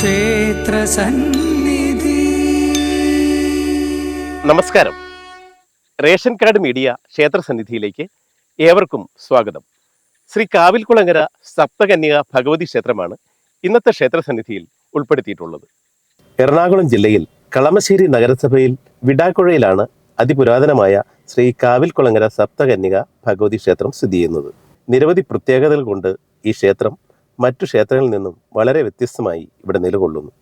ക്ഷേത്രസന്നിധി നമസ്കാരം. Ration card media ക്ഷേത്രസന്നിധിയിലേക്ക് ഏവർക്കും സ്വാഗതം. ശ്രീ കാവിൽകുളങ്ങര സപ്തകന്യക ഭഗവതി ക്ഷേത്രമാണ് ഇന്നത്തെ ക്ഷേത്രസന്നിധിയിൽ ഉൾപ്പെടുത്തിയിട്ടുള്ളത്. എറണാകുളം ജില്ലയിൽ കളമശ്ശേരി നഗരസഭയിൽ വിടാക്കുഴയിലാണ് അതിപുരാതനമായ ശ്രീ കാവിൽകുളങ്ങര സപ്തകന്യക ഭഗവതി ക്ഷേത്രം സ്ഥിതി ചെയ്യുന്നത്. നിരവധി പ്രത്യേകതകൾ കൊണ്ട് ഈ ക്ഷേത്രം മറ്റു ക്ഷേത്രങ്ങളിൽ നിന്നും വളരെ വ്യത്യസ്തമായി ഇവിടെ നിലകൊള്ളുന്നു.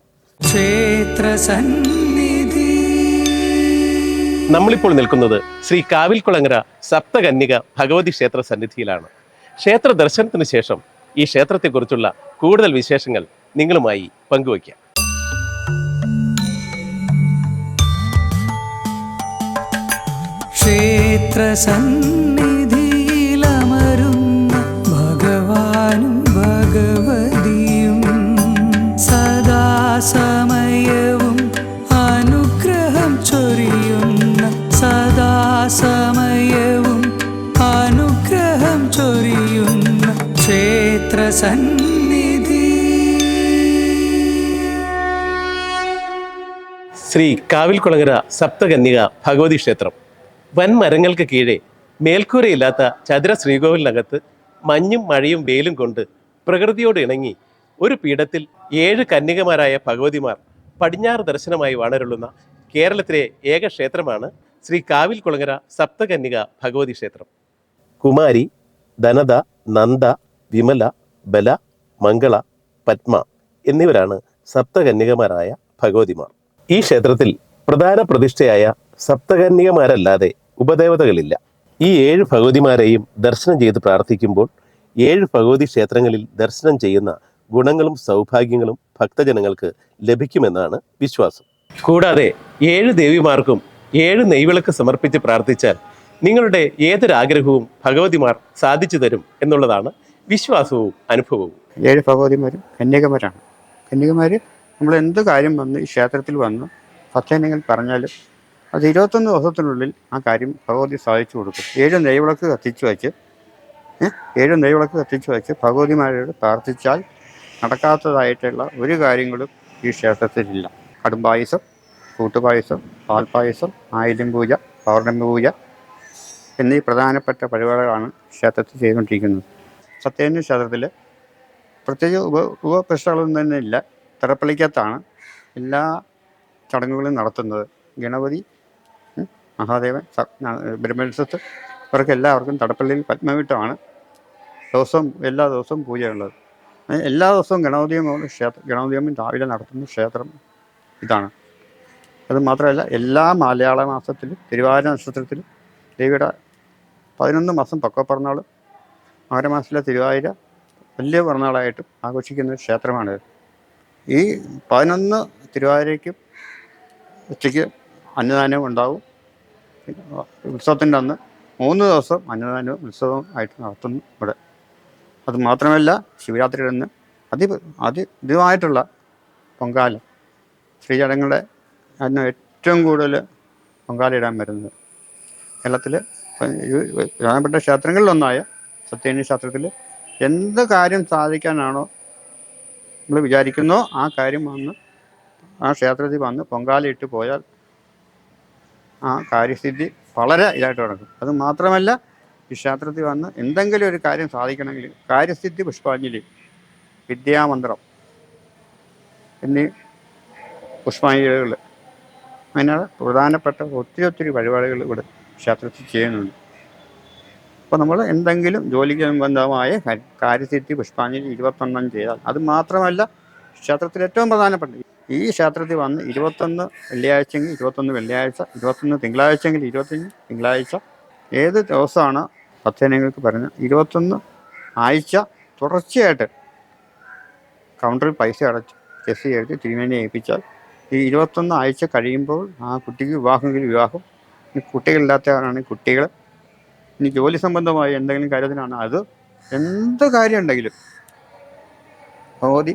നമ്മളിപ്പോൾ നിൽക്കുന്നത് ശ്രീ കാവിൽക്കുളങ്ങര സപ്തകന്യക ഭഗവതി ക്ഷേത്ര സന്നിധിയിലാണ്. ക്ഷേത്ര ദർശനത്തിന് ശേഷം ഈ ക്ഷേത്രത്തെക്കുറിച്ചുള്ള കൂടുതൽ വിശേഷങ്ങൾ നിങ്ങളുമായി പങ്കുവയ്ക്കാം. ക്ഷേത്രസന്നിധിയിലമരുന്ന ക്ഷേത്രസന്നിധി ശ്രീ കാവിൽകുളങ്ങര സപ്തകന്യക ഭഗവതി ക്ഷേത്രം. വൻ മരങ്ങൾക്ക് കീഴെ മേൽക്കൂരയില്ലാത്ത ചതുര ശ്രീകോവിലിനകത്ത് മഞ്ഞും മഴയും വെയിലും കൊണ്ട് പ്രകൃതിയോട് ഇണങ്ങി ഒരു പീഠത്തിൽ ഏഴ് കന്യകമാരായ ഭഗവതിമാർ പടിഞ്ഞാറ് ദർശനമായി വാണരുള്ളുന്ന കേരളത്തിലെ ഏക ക്ഷേത്രമാണ് ശ്രീ കാവിൽക്കുളങ്ങര സപ്തകന്യക ഭഗവതി ക്ഷേത്രം. കുമാരി ധനത നന്ദ വിമല ബല മംഗള പത്മ എന്നിവരാണ് സപ്തകന്യകമാരായ ഭഗവതിമാർ. ഈ ക്ഷേത്രത്തിൽ പ്രധാന പ്രതിഷ്ഠയായ സപ്തകന്യകമാരല്ലാതെ ഉപദേവതകളില്ല. ഈ ഏഴ് ഭഗവതിമാരെയും ദർശനം ചെയ്ത് പ്രാർത്ഥിക്കുമ്പോൾ ഏഴ് ഭഗവതി ക്ഷേത്രങ്ങളിൽ ദർശനം ചെയ്യുന്ന ഗുണങ്ങളും സൗഭാഗ്യങ്ങളും ഭക്തജനങ്ങൾക്ക് ലഭിക്കുമെന്നാണ് വിശ്വാസം. കൂടാതെ ഏഴ് ദേവിമാർക്കും ഏഴ് നെയ്വിളക്ക് സമർപ്പിച്ച് പ്രാർത്ഥിച്ചാൽ നിങ്ങളുടെ ഏതൊരാഗ്രഹവും ഭഗവതിമാർ സാധിച്ചു തരും എന്നുള്ളതാണ് വിശ്വാസവും അനുഭവവും. ഏഴ് ഭഗവതിമാരും കന്യകമാരാണ്. കന്യകമാർ നമ്മൾ എന്ത് കാര്യം വന്ന് ഈ ക്ഷേത്രത്തിൽ വന്ന് ഭക്തജനങ്ങൾ പറഞ്ഞാലും അത് ഇരുപത്തൊന്ന് ദിവസത്തിനുള്ളിൽ ആ കാര്യം ഭഗവതി സാധിച്ചു കൊടുക്കും. ഏഴ് നെയ്വിളക്ക് കത്തിച്ചു വച്ച് ഏഴ് നെയ്വിളക്ക് കത്തിച്ചു വച്ച് ഭഗവതിമാരോട് പ്രാർത്ഥിച്ചാൽ നടക്കാത്തതായിട്ടുള്ള ഒരു കാര്യങ്ങളും ഈ ക്ഷേത്രത്തിലില്ല. കടുംപായസം കൂട്ടുപായസം പാൽപ്പായസം ആയിരം പൂജ പൗർണമി പൂജ എന്നീ പ്രധാനപ്പെട്ട പരിപാടികളാണ് ക്ഷേത്രത്തിൽ ചെയ്തുകൊണ്ടിരിക്കുന്നത്. സത്യേന്ദ്ര ക്ഷേത്രത്തിൽ പ്രത്യേക ഉപ ഉപപ്രശ്നങ്ങളൊന്നും തന്നെ ഇല്ല. തിറപ്പള്ളിക്കകത്താണ് എല്ലാ ചടങ്ങുകളും നടത്തുന്നത്. ഗണപതി മഹാദേവൻ ബ്രഹ്മത്സത്ത് ഇവർക്ക് എല്ലാവർക്കും തടപ്പള്ളിയിൽ പത്മവീട്ടമാണ് ദിവസവും എല്ലാ ദിവസവും പൂജയുള്ളത്. എല്ലാ ദിവസവും ഗണപതിയമ്മ ക്ഷേത്ര ഗണപതിയമ്മ രാവിലെ നടത്തുന്ന ക്ഷേത്രം ഇതാണ്. അത് മാത്രമല്ല എല്ലാ മലയാള മാസത്തിലും തിരുവാതിര നക്ഷത്രത്തിലും ദേവിയുടെ പതിനൊന്ന് മാസം പക്കപ്പിറന്നാളും മകരമാസത്തിലെ തിരുവാതിര വലിയ പിറന്നാളായിട്ടും ആഘോഷിക്കുന്ന ഒരു ക്ഷേത്രമാണിത്. ഈ പതിനൊന്ന് തിരുവാതിരയ്ക്കും ഉച്ചയ്ക്ക് അന്നദാനം ഉണ്ടാവും. ഉത്സവത്തിന്റെ അന്ന് മൂന്ന് ദിവസം അന്നദാനവും ഉത്സവവും ആയിട്ട് നടത്തുന്നു ഇവിടെ. അത് മാത്രമല്ല ശിവരാത്രിയുടെ അന്ന് അതി അതി ഇതുമായിട്ടുള്ള പൊങ്കാല ശ്രീചടങ്ങളുടെ അന്ന് ഏറ്റവും കൂടുതൽ പൊങ്കാലയിടാൻ വരുന്നത്. കേരളത്തിൽ പ്രധാനപ്പെട്ട ക്ഷേത്രങ്ങളിലൊന്നായ സത്യേന്യ ശാസ്ത്രത്തിൽ എന്ത് കാര്യം സാധിക്കാനാണോ നമ്മൾ വിചാരിക്കുന്നോ ആ കാര്യം വന്ന് ആ ക്ഷേത്രത്തിൽ വന്ന് പൊങ്കാലയിട്ട് പോയാൽ ആ കാര്യസ്ഥിതി വളരെ ഇതായിട്ട് നടക്കും. അത് മാത്രമല്ല ഈ ക്ഷേത്രത്തിൽ വന്ന് എന്തെങ്കിലും ഒരു കാര്യം സാധിക്കണമെങ്കിൽ കാര്യസ്ഥിതി പുഷ്പാഞ്ജലി വിദ്യാമന്ത്രം എന്നീ പുഷ്പാഞ്ജലികൾ അങ്ങനെ പ്രധാനപ്പെട്ട ഒത്തിരി ഒത്തിരി പരിപാടികൾ ഇവിടെ ക്ഷേത്രത്തിൽ ചെയ്യുന്നുണ്ട്. അപ്പോൾ നമ്മൾ എന്തെങ്കിലും ജോലിക്ക് സംബന്ധമായ കാര്യം- കാര്യസിദ്ധി പുഷ്പാഞ്ജലി ഇരുപത്തൊന്നും ചെയ്താൽ അത് മാത്രമല്ല ക്ഷേത്രത്തിൽ ഏറ്റവും പ്രധാനപ്പെട്ട ഈ ക്ഷേത്രത്തിൽ വന്ന് ഇരുപത്തൊന്ന് വെള്ളിയാഴ്ചയെങ്കിൽ ഇരുപത്തൊന്ന് വെള്ളിയാഴ്ച ഇരുപത്തൊന്ന് തിങ്കളാഴ്ചയെങ്കിൽ ഇരുപത്തഞ്ച് തിങ്കളാഴ്ച ഏത് ദിവസമാണ് ഭക്തജനങ്ങൾക്ക് പറഞ്ഞ ഇരുപത്തൊന്ന് ആഴ്ച തുടർച്ചയായിട്ട് കൗണ്ടറിൽ പൈസ അടച്ച് ചെസ് ചെയ്ത് തിരുമേനി ഏൽപ്പിച്ചാൽ ഈ ഇരുപത്തൊന്ന് ആഴ്ച കഴിയുമ്പോൾ ആ കുട്ടിക്ക് വിവാഹമെങ്കിൽ വിവാഹം. കുട്ടികളില്ലാത്തവരാണെങ്കിൽ കുട്ടികൾ ഇനി ജോലി സംബന്ധമായ എന്തെങ്കിലും കാര്യത്തിനാണ് അത് എന്ത് കാര്യം ഉണ്ടെങ്കിലും ഭഗവതി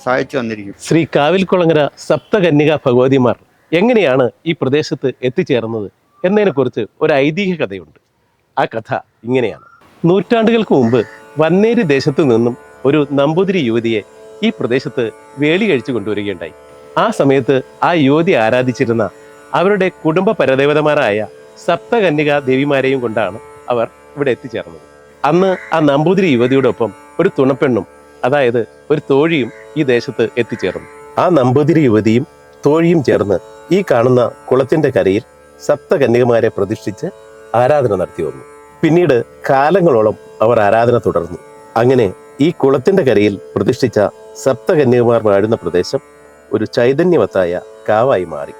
സഹായിച്ചു വന്നിരിക്കും ശ്രീ കാവിൽക്കുളങ്ങര സപ്തകന്യക ഭഗവതിമാർ എങ്ങനെയാണ് ഈ പ്രദേശത്ത് എത്തിച്ചേർന്നത് എന്നതിനെക്കുറിച്ച് ഒരു ഐതിഹ്യ കഥയുണ്ട്. ആ കഥ ഇങ്ങനെയാണ്. നൂറ്റാണ്ടുകൾക്ക് മുമ്പ് വന്നേരി ദേശത്തു നിന്നും ഒരു നമ്പൂതിരി യുവതിയെ ഈ പ്രദേശത്ത് വേലി കഴിച്ചു കൊണ്ടുവരികയുണ്ടായി. ആ സമയത്ത് ആ യുവതി ആരാധിച്ചിരുന്ന അവരുടെ കുടുംബ പരദേവതമാരായ സപ്തകന്യക ദേവിമാരെയും കൊണ്ടാണ് അവർ ഇവിടെ എത്തിച്ചേർന്നത്. അന്ന് ആ നമ്പൂതിരി യുവതിയോടൊപ്പം ഒരു തുണപ്പെണ്ണും അതായത് ഒരു തോഴിയും ഈ ദേശത്ത് എത്തിച്ചേർന്നു. ആ നമ്പൂതിരി യുവതിയും തോഴിയും ചേർന്ന് ഈ കാണുന്ന കുളത്തിന്റെ കരയിൽ സപ്തകന്യകമാരെ പ്രതിഷ്ഠിച്ച് ആരാധന നടത്തി വന്നു. പിന്നീട് കാലങ്ങളോളം അവർ ആരാധന തുടർന്നു. അങ്ങനെ ഈ കുളത്തിന്റെ കരയിൽ പ്രതിഷ്ഠിച്ച സപ്തകന്യകുമാർ വാഴുന്ന പ്രദേശം ഒരു ചൈതന്യവത്തായ കാവായി മാറി.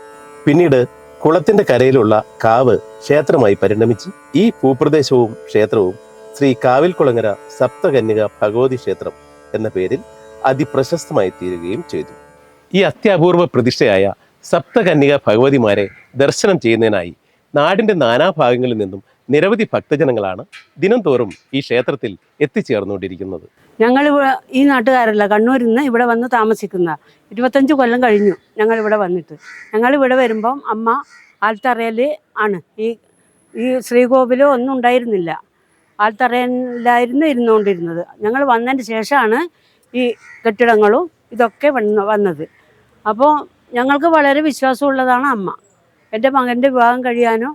പിന്നീട് കുളത്തിന്റെ കരയിലുള്ള കാവ് ക്ഷേത്രമായി പരിണമിച്ച് ഈ ഭൂപ്രദേശവും ക്ഷേത്രവും ശ്രീ കാവിൽക്കുളങ്ങര സപ്തകന്യക ഭഗവതി ക്ഷേത്രം എന്ന പേരിൽ അതിപ്രശസ്തമായി തീരുകയും ചെയ്തു. ഈ അത്യപൂർവ പ്രതിഷ്ഠയായ സപ്തകന്യക ഭഗവതിമാരെ ദർശനം ചെയ്യുന്നതിനായി നാടിന്റെ നാനാഭാഗങ്ങളിൽ നിന്നും നിരവധി ഭക്തജനങ്ങളാണ് ദിനംതോറും ഈ ക്ഷേത്രത്തിൽ എത്തിച്ചേർന്നുകൊണ്ടിരിക്കുന്നത്. ഞങ്ങൾ ഈ നാട്ടുകാരല്ല കണ്ണൂരിൽ നിന്ന് ഇവിടെ വന്ന് താമസിക്കുന്ന ഇരുപത്തഞ്ച് കൊല്ലം കഴിഞ്ഞു ഞങ്ങൾ ഇവിടെ വന്നിട്ട്. ഞങ്ങൾ ഇവിടെ വരുമ്പം അമ്മ ആൽത്തറയിൽ ആണ്. ഈ ഈ ശ്രീകോവിലോ ഒന്നും ഉണ്ടായിരുന്നില്ല. ആൽത്തറയിലായിരുന്നു ഇരുന്നുകൊണ്ടിരുന്നത്. ഞങ്ങൾ വന്നതിന് ശേഷമാണ് ഈ കെട്ടിടങ്ങളും ഇതൊക്കെ വന്ന് വന്നത്. അപ്പോൾ ഞങ്ങൾക്ക് വളരെ വിശ്വാസമുള്ളതാണ് അമ്മ. എന്റെ മകന്റെ വിവാഹം കഴിയാനോ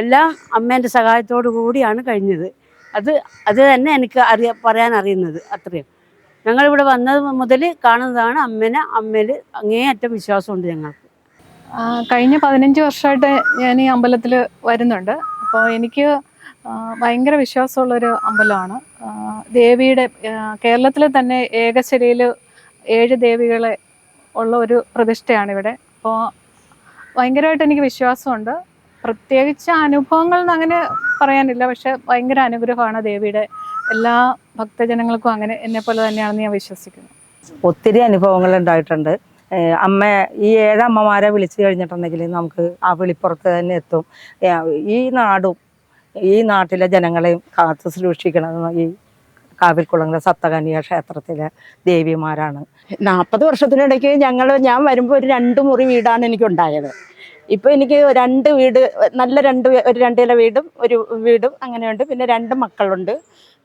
എല്ലാം അമ്മേന്റെ സഹായത്തോടു കൂടിയാണ് കഴിഞ്ഞത്. അത് അത് തന്നെ എനിക്ക് അറിയ പറയാൻ അറിയുന്നത് അത്രയും. ഞങ്ങളിവിടെ വന്നത് മുതൽ കാണുന്നതാണ് അമ്മേനെ അമ്മയിൽ അങ്ങേയറ്റം വിശ്വാസമുണ്ട് ഞങ്ങൾക്ക്. കഴിഞ്ഞ പതിനഞ്ച് വർഷമായിട്ട് ഞാൻ ഈ അമ്പലത്തിൽ വരുന്നുണ്ട്. അപ്പോൾ എനിക്ക് ഭയങ്കര വിശ്വാസമുള്ളൊരു അമ്പലമാണ്. ദേവിയുടെ കേരളത്തിൽ തന്നെ ഏകശിലയിൽ ഏഴ് ദേവികളെ ഉള്ള ഒരു പ്രതിഷ്ഠയാണ് ഇവിടെ അപ്പോൾ ഭയങ്കരമായിട്ട് എനിക്ക് വിശ്വാസമുണ്ട്. പ്രത്യേകിച്ച് അനുഭവങ്ങൾ എന്ന് അങ്ങനെ പറയാനില്ല. പക്ഷെ ഭയങ്കര അനുഗ്രഹമാണ് ദേവിയുടെ എല്ലാ ഭക്തജനങ്ങൾക്കും അങ്ങനെ എന്നെ പോലെ തന്നെയാണെന്ന് ഞാൻ വിശ്വസിക്കുന്നു. ഒത്തിരി അനുഭവങ്ങൾ ഉണ്ടായിട്ടുണ്ട്. അമ്മ ഈ ഏഴമ്മമാരെ വിളിച്ചു കഴിഞ്ഞിട്ടുണ്ടെങ്കിൽ നമുക്ക് ആ വിളിപ്പുറത്ത് തന്നെ എത്തും. ഈ നാടും ഈ നാട്ടിലെ ജനങ്ങളെയും കാത്തു സൂക്ഷിക്കണമെന്ന് ഈ കാവിൽക്കുളങ്ങര സപ്തകന്യ ക്ഷേത്രത്തിലെ ദേവിമാരാണ്. നാൽപ്പത് വർഷത്തിനിടയ്ക്ക് ഞങ്ങൾ ഞാൻ വരുമ്പോൾ ഒരു രണ്ട് മുറി വീടാണ് എനിക്കുണ്ടായത്. ഇപ്പോൾ എനിക്ക് രണ്ട് വീട് നല്ല രണ്ട് ഒരു രണ്ടില വീടും ഒരു വീടും അങ്ങനെയുണ്ട്. പിന്നെ രണ്ട് മക്കളുണ്ട്.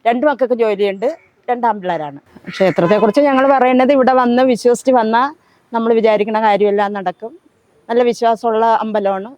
രണ്ട് മക്കൾക്ക് ജോലിയുണ്ട്. രണ്ട് ക്ഷേത്രത്തെ ക്ഷേത്രത്തെക്കുറിച്ച് ഞങ്ങൾ പറയുന്നത് ഇവിടെ വന്ന് വിശ്വസിച്ച് വന്നാൽ നമ്മൾ വിചാരിക്കുന്ന കാര്യമെല്ലാം നടക്കും. നല്ല വിശ്വാസമുള്ള അമ്പലമാണ്.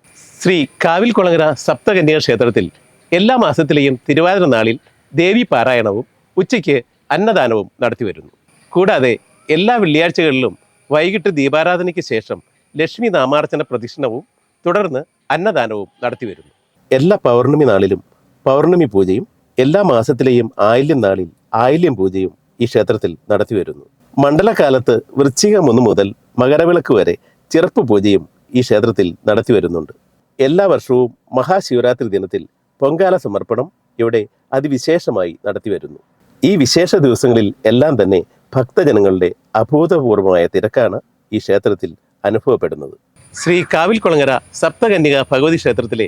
ശ്രീ കാവിൽ കുളങ്ങര സപ്തകന്യ ക്ഷേത്രത്തിൽ എല്ലാ മാസത്തിലെയും തിരുവാതിര നാളിൽ ദേവി പാരായണവും ഉച്ചയ്ക്ക് അന്നദാനവും നടത്തിവരുന്നു കൂടാതെ എല്ലാ വെള്ളിയാഴ്ചകളിലും വൈകിട്ട് ദീപാരാധനയ്ക്ക് ശേഷം ലക്ഷ്മി നാമാർച്ചന പ്രദക്ഷിണവും തുടർന്ന് അന്നദാനവും നടത്തിവരുന്നു എല്ലാ പൗർണമി നാളിലും പൗർണമി പൂജയും എല്ലാ മാസത്തിലെയും ആയില്യം നാളിൽ ആയില്യം പൂജയും ഈ ക്ഷേത്രത്തിൽ നടത്തിവരുന്നു മണ്ഡലകാലത്ത് വൃശ്ചികം ഒന്ന് മുതൽ മകരവിളക്ക് വരെ ചിറപ്പ് പൂജയും ഈ ക്ഷേത്രത്തിൽ നടത്തിവരുന്നുണ്ട് എല്ലാ വർഷവും മഹാശിവരാത്രി ദിനത്തിൽ പൊങ്കാല സമർപ്പണം ഇവിടെ അതിവിശേഷമായി നടത്തിവരുന്നു ഈ വിശേഷ ദിവസങ്ങളിൽ എല്ലാം തന്നെ ഭക്തജനങ്ങളുടെ അഭൂതപൂർവമായ തിരക്കാണ് ഈ ക്ഷേത്രത്തിൽ അനുഭവപ്പെടുന്നത്. ശ്രീ കാവിൽക്കുളങ്ങര സപ്തകന്യക ഭഗവതി ക്ഷേത്രത്തിലെ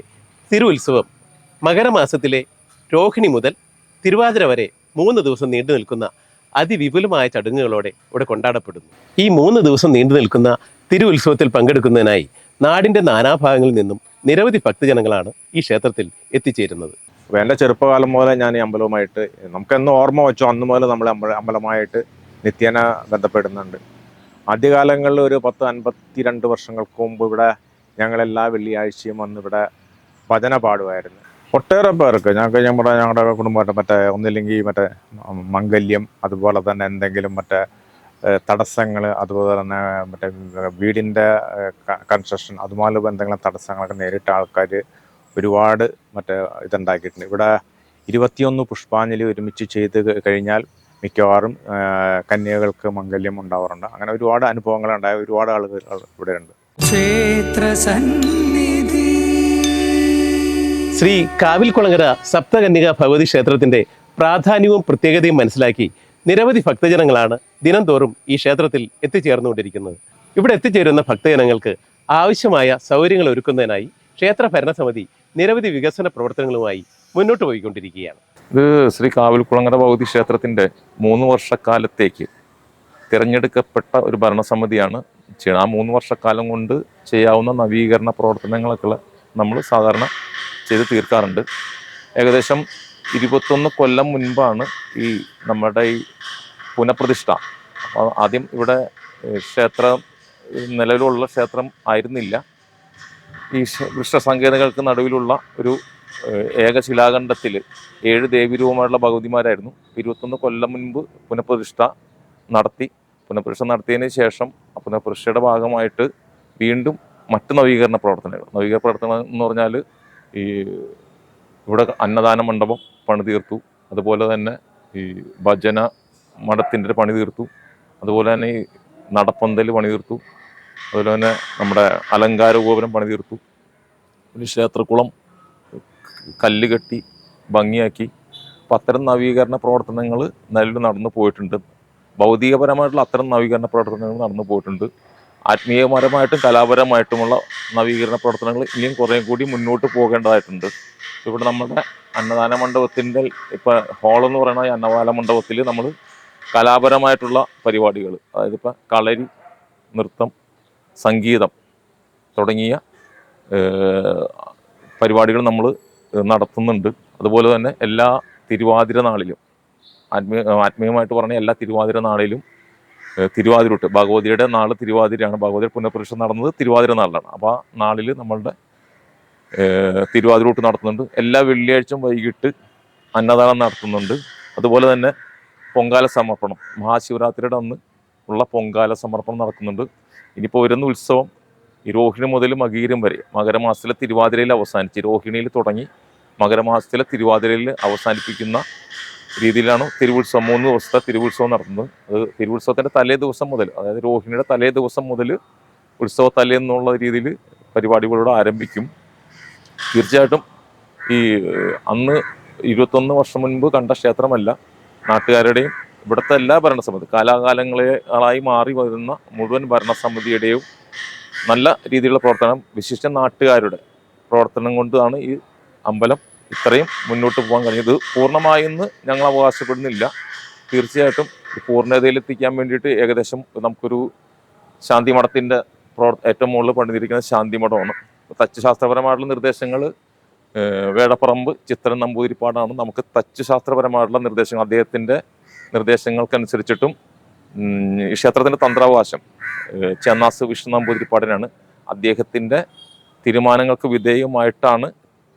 തിരുവുത്സവം മകരമാസത്തിലെ രോഹിണി മുതൽ തിരുവാതിര വരെ മൂന്ന് ദിവസം നീണ്ടു നിൽക്കുന്ന അതിവിപുലമായ ചടങ്ങുകളോടെ ഇവിടെ കൊണ്ടാടപ്പെടുന്നു. ഈ മൂന്ന് ദിവസം നീണ്ടു നിൽക്കുന്ന തിരുവുത്സവത്തിൽ പങ്കെടുക്കുന്നതിനായി നാടിന്റെ നാനാഭാഗങ്ങളിൽ നിന്നും നിരവധി ഭക്തജനങ്ങളാണ് ഈ ക്ഷേത്രത്തിൽ എത്തിച്ചേരുന്നത്. എന്റെ ചെറുപ്പകാലം മുതലേ ഞാൻ ഈ അമ്പലവുമായിട്ട് നമുക്കെന്ന് ഓർമ്മ വെച്ചോ അന്ന് മുതൽ നമ്മൾ അമ്പലമായിട്ട് നിത്യേന ബന്ധപ്പെടുന്നുണ്ട്. ആദ്യകാലങ്ങളിൽ ഒരു പത്ത് അൻപത്തി രണ്ട് വർഷങ്ങൾക്ക് മുമ്പ് ഇവിടെ ഞങ്ങൾ എല്ലാ വെള്ളിയാഴ്ചയും വന്ന് ഇവിടെ ഭജന പാടുമായിരുന്നു. ഒട്ടേറെ പേർക്ക് ഞങ്ങൾക്ക് ഞങ്ങളുടെ ഞങ്ങളുടെ കുടുംബമായിട്ട് മറ്റേ ഒന്നില്ലെങ്കിൽ മറ്റേ മംഗല്യം അതുപോലെ തന്നെ എന്തെങ്കിലും മറ്റേ തടസ്സങ്ങൾ അതുപോലെ തന്നെ മറ്റേ വീടിന്റെ കൺസ്ട്രക്ഷൻ അതുപോലെ എന്തെങ്കിലും തടസ്സങ്ങളൊക്കെ നേരിട്ട ആൾക്കാർ ഒരുപാട് മറ്റേ ഇതുണ്ടാക്കിയിട്ടുണ്ട്. ഇവിടെ ഇരുപത്തിയൊന്ന് പുഷ്പാഞ്ജലി ഒരുമിച്ച് ചെയ്ത് കഴിഞ്ഞാൽ മിക്കവാറും കന്യകൾക്ക് മംഗല്യം ഉണ്ടാവാറുണ്ട്. അങ്ങനെ ഒരുപാട് അനുഭവങ്ങൾ ഉണ്ടായ ഒരുപാട് ആളുകൾ ഇവിടെ ഉണ്ട് ക്ഷേത്ര സന്നിധി. ശ്രീ കാവിൽകുളങ്ങര സപ്തകന്യക ഭഗവതി ക്ഷേത്രത്തിന്റെ പ്രാധാന്യവും പ്രത്യേകതയും മനസ്സിലാക്കി നിരവധി ഭക്തജനങ്ങളാണ് ദിനംതോറും ഈ ക്ഷേത്രത്തിൽ എത്തിച്ചേർന്നുകൊണ്ടിരിക്കുന്നത്. ഇവിടെ എത്തിച്ചേരുന്ന ഭക്തജനങ്ങൾക്ക് ആവശ്യമായ സൗകര്യങ്ങൾ ഒരുക്കുന്നതിനായി ക്ഷേത്ര ഭരണസമിതി നിരവധി വികസന പ്രവർത്തനങ്ങളുമായി മുന്നോട്ട് പോയിക്കൊണ്ടിരിക്കുകയാണ്. ഇത് ശ്രീ കാവിൽക്കുളങ്ങര ഭഗവതി ക്ഷേത്രത്തിന്റെ മൂന്ന് വർഷക്കാലത്തേക്ക് തിരഞ്ഞെടുക്കപ്പെട്ട ഒരു ഭരണസമിതിയാണ്. ചെയ്യണം. ആ മൂന്ന് വർഷക്കാലം കൊണ്ട് ചെയ്യാവുന്ന നവീകരണ പ്രവർത്തനങ്ങളൊക്കെ നമ്മൾ സാധാരണ ചെയ്ത് തീർക്കാറുണ്ട്. ഏകദേശം ഇരുപത്തൊന്ന് കൊല്ലം മുൻപാണ് ഈ നമ്മുടെ ഈ പുനഃപ്രതിഷ്ഠ. ആദ്യം ഇവിടെ ക്ഷേത്രം നിലവിലുള്ള ക്ഷേത്രം ആയിരുന്നില്ല. ഈ ക്ഷ- വൃക്ഷസങ്കേതങ്ങൾക്ക് നടുവിലുള്ള ഒരു ഏക ഏകശിലാഖണ്ഡത്തിൽ ഏഴ് ദേവീരൂപമായിട്ടുള്ള ഭഗവതിമാരായിരുന്നു. ഇരുപത്തൊന്ന് കൊല്ലം മുൻപ് പുനഃപ്രതിഷ്ഠ നടത്തി. പുനഃപ്രതിഷ്ഠ നടത്തിയതിന് ശേഷം പുനഃപ്രതിഷ്ഠയുടെ ഭാഗമായിട്ട് വീണ്ടും മറ്റ് നവീകരണ പ്രവർത്തനങ്ങൾ. നവീകരണ പ്രവർത്തനം എന്ന് പറഞ്ഞാൽ ഈ ഇവിടെ അന്നദാന മണ്ഡപം പണി തീർത്തു. അതുപോലെ തന്നെ ഈ ഭജന മഠത്തിന്റെ പണി തീർത്തു. അതുപോലെ തന്നെ ഈ നടപ്പന്തൽ പണി തീർത്തു. അതുപോലെ തന്നെ നമ്മുടെ അലങ്കാര ഗോപുരം പണി തീർത്തു ഒരു ക്ഷേത്രക്കുളം കല്ല് കെട്ടി ഭംഗിയാക്കി. അപ്പം അത്തരം നവീകരണ പ്രവർത്തനങ്ങൾ നിലവിൽ നടന്നു പോയിട്ടുണ്ട്. ഭൗതികപരമായിട്ടുള്ള അത്തരം നവീകരണ പ്രവർത്തനങ്ങൾ നടന്നു പോയിട്ടുണ്ട്. ആത്മീയപരമായിട്ടും കലാപരമായിട്ടുമുള്ള നവീകരണ പ്രവർത്തനങ്ങൾ ഇനിയും കുറേ കൂടി മുന്നോട്ട് പോകേണ്ടതായിട്ടുണ്ട്. ഇവിടെ നമ്മുടെ അന്നദാന മണ്ഡപത്തിന്റെ ഇപ്പം ഹോളെന്ന് പറയുന്ന ഈ അന്നദാന മണ്ഡപത്തിൽ നമ്മൾ കലാപരമായിട്ടുള്ള പരിപാടികൾ അതായത് ഇപ്പം കളരി നൃത്തം സംഗീതം തുടങ്ങിയ പരിപാടികൾ നമ്മൾ നടത്തുന്നുണ്ട്. അതുപോലെ തന്നെ എല്ലാ തിരുവാതിര നാളിലും ആത്മീയ ആത്മീയമായിട്ട് പറഞ്ഞ എല്ലാ തിരുവാതിര നാളിലും തിരുവാതിരട്ട് ഭഗവതിയുടെ നാൾ തിരുവാതിരയാണ്. ഭഗവതി പുനഃപ്രതിഷ്ഠ നടന്നത് തിരുവാതിര നാളിലാണ്. അപ്പോൾ ആ നാളിൽ നമ്മളുടെ തിരുവാതിരൂട്ട് നടത്തുന്നുണ്ട്. എല്ലാ വെള്ളിയാഴ്ചയും വൈകിട്ട് അന്നദാനം നടത്തുന്നുണ്ട്. അതുപോലെ തന്നെ പൊങ്കാല സമർപ്പണം. മഹാശിവരാത്രിയുടെ അന്ന് ഉള്ള പൊങ്കാല സമർപ്പണം നടക്കുന്നുണ്ട്. ഇനിയിപ്പോൾ വരുന്ന ഉത്സവം ഈ രോഹിണി മുതൽ മകീരം വരെ. മകരമാസത്തിലെ തിരുവാതിരയിൽ അവസാനിച്ച് രോഹിണിയിൽ തുടങ്ങി മകരമാസത്തിലെ തിരുവാതിരയിൽ അവസാനിപ്പിക്കുന്ന രീതിയിലാണ് തിരുവുത്സവം. മൂന്ന് ദിവസത്തെ തിരുവുത്സവം നടത്തുന്നത് അത് തിരുവുത്സവത്തിന്റെ തലേ ദിവസം മുതൽ അതായത് രോഹിണിയുടെ തലേ ദിവസം മുതൽ ഉത്സവ തലേന്നുള്ള രീതിയിൽ പരിപാടികളോട് ആരംഭിക്കും. തീർച്ചയായിട്ടും ഈ അന്ന് ഇരുപത്തൊന്ന് വർഷം മുൻപ് കണ്ട ക്ഷേത്രമല്ല നാട്ടുകാരുടെയും ഇവിടുത്തെ എല്ലാ ഭരണസമിതി കാലാകാലങ്ങളായി മാറി വരുന്ന മുഴുവൻ ഭരണസമിതിയുടെയും നല്ല രീതിയിലുള്ള പ്രവർത്തനം വിശിഷ്ട നാട്ടുകാരുടെ പ്രവർത്തനം കൊണ്ടാണ് ഈ അമ്പലം ഇത്രയും മുന്നോട്ട് പോകാൻ കഴിഞ്ഞത്. പൂർണമായെന്ന് ഞങ്ങൾ അവകാശപ്പെടുന്നില്ല. തീർച്ചയായിട്ടും പൂർണതയിലെത്തിക്കാൻ വേണ്ടിയിട്ട് ഏകദേശം നമുക്കൊരു ശാന്തി മഠത്തിന്റെ പ്രവർ ഏറ്റവും മുകളിൽ പണിതിരിക്കുന്ന ശാന്തി മഠമാണ്. തച്ചുശാസ്ത്രപരമായിട്ടുള്ള നിർദ്ദേശങ്ങൾ വേടപ്പറമ്പ് ചിത്രൻ നമ്പൂതിരിപ്പാടാണ് നമുക്ക് തച്ചുശാസ്ത്രപരമായിട്ടുള്ള നിർദ്ദേശങ്ങൾ. അദ്ദേഹത്തിന്റെ നിർദ്ദേശങ്ങൾക്കനുസരിച്ചിട്ടും ഈ ക്ഷേത്രത്തിന്റെ തന്ത്രാവകാശം ചെന്നാസ് വിഷ്ണു നമ്പൂതിരിപ്പാടിനാണ് അദ്ദേഹത്തിന്റെ തീരുമാനങ്ങൾക്ക് വിധേയമായിട്ടാണ്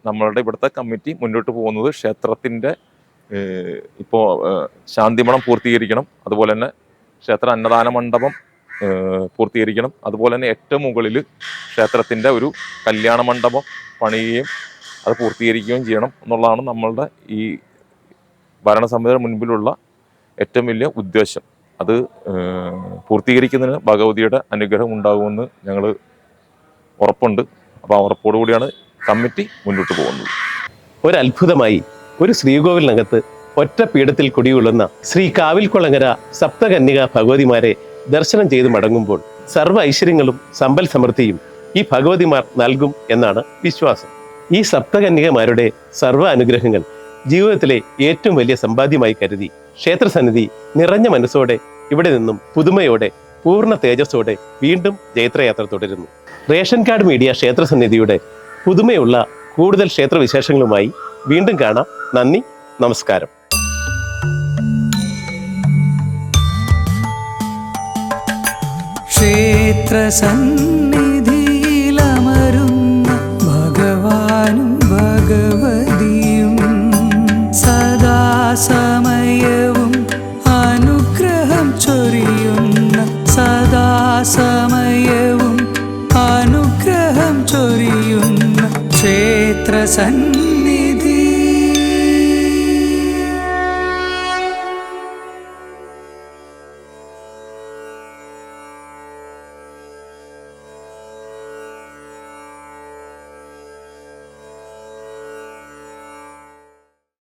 നമ്മളുടെ ഇവിടുത്തെ കമ്മിറ്റി മുന്നോട്ട് പോകുന്നത്. ക്ഷേത്രത്തിന്റെ ഇപ്പോൾ ശാന്തിമണം പൂർത്തീകരിക്കണം അതുപോലെ തന്നെ ക്ഷേത്ര അന്നദാന മണ്ഡപം പൂർത്തീകരിക്കണം അതുപോലെ തന്നെ ഏറ്റവും മുകളിൽ ക്ഷേത്രത്തിന്റെ ഒരു കല്യാണ മണ്ഡപം പണിയുകയും അത് പൂർത്തീകരിക്കുകയും ചെയ്യണം എന്നുള്ളതാണ് നമ്മളുടെ ഈ ഭരണസമിതിയുടെ മുൻപിലുള്ള ഏറ്റവും വലിയ ഉദ്ദേശം. അത് പൂർത്തീകരിക്കുന്നതിന് ഭഗവതിയുടെ അനുഗ്രഹം ഉണ്ടാകുമെന്ന് ഞങ്ങൾ ഉറപ്പുണ്ട്. അപ്പോൾ ആ ഉറപ്പോടുകൂടിയാണ് കമ്മിറ്റി മുന്നോട്ട് പോകുന്നത്. ഒരത്ഭുതമായി ഒരു ശ്രീകോവിലിനകത്ത് ഒറ്റ പീഠത്തിൽ കുടികൊള്ളുന്ന ശ്രീ കാവിൽക്കുളങ്ങര സപ്തകന്യക ഭഗവതിമാരെ ദർശനം ചെയ്ത് മടങ്ങുമ്പോൾ സർവ ഐശ്വര്യങ്ങളും സമ്പൽ സമൃദ്ധിയും ഈ ഭഗവതിമാർ നൽകും എന്നാണ് വിശ്വാസം. ഈ സപ്തകന്യകമാരുടെ സർവ അനുഗ്രഹങ്ങൾ ജീവിതത്തിലെ ഏറ്റവും വലിയ സമ്പാദ്യമായി കരുതി. ക്ഷേത്രസന്നിധി നിറഞ്ഞ മനസ്സോടെ ഇവിടെ നിന്നും പുതുമയോടെ പൂർണ തേജസ്സോടെ വീണ്ടും ജൈത്രയാത്ര തുടരുന്നു. റേഷൻ കാർഡ് മീഡിയ ക്ഷേത്രസന്നിധിയുടെ പുതുമയുള്ള കൂടുതൽ ക്ഷേത്രവിശേഷങ്ങളുമായി വീണ്ടും കാണാം. നന്ദി നമസ്കാരം. ക്ഷേത്രസന്നിധിയിലമരുന്ന ഭഗവാനും ഭഗവതിയും സദാസമയവും അനുഗ്രഹം ചൊരിയുന്ന ക്ഷേത്രസന്നിധി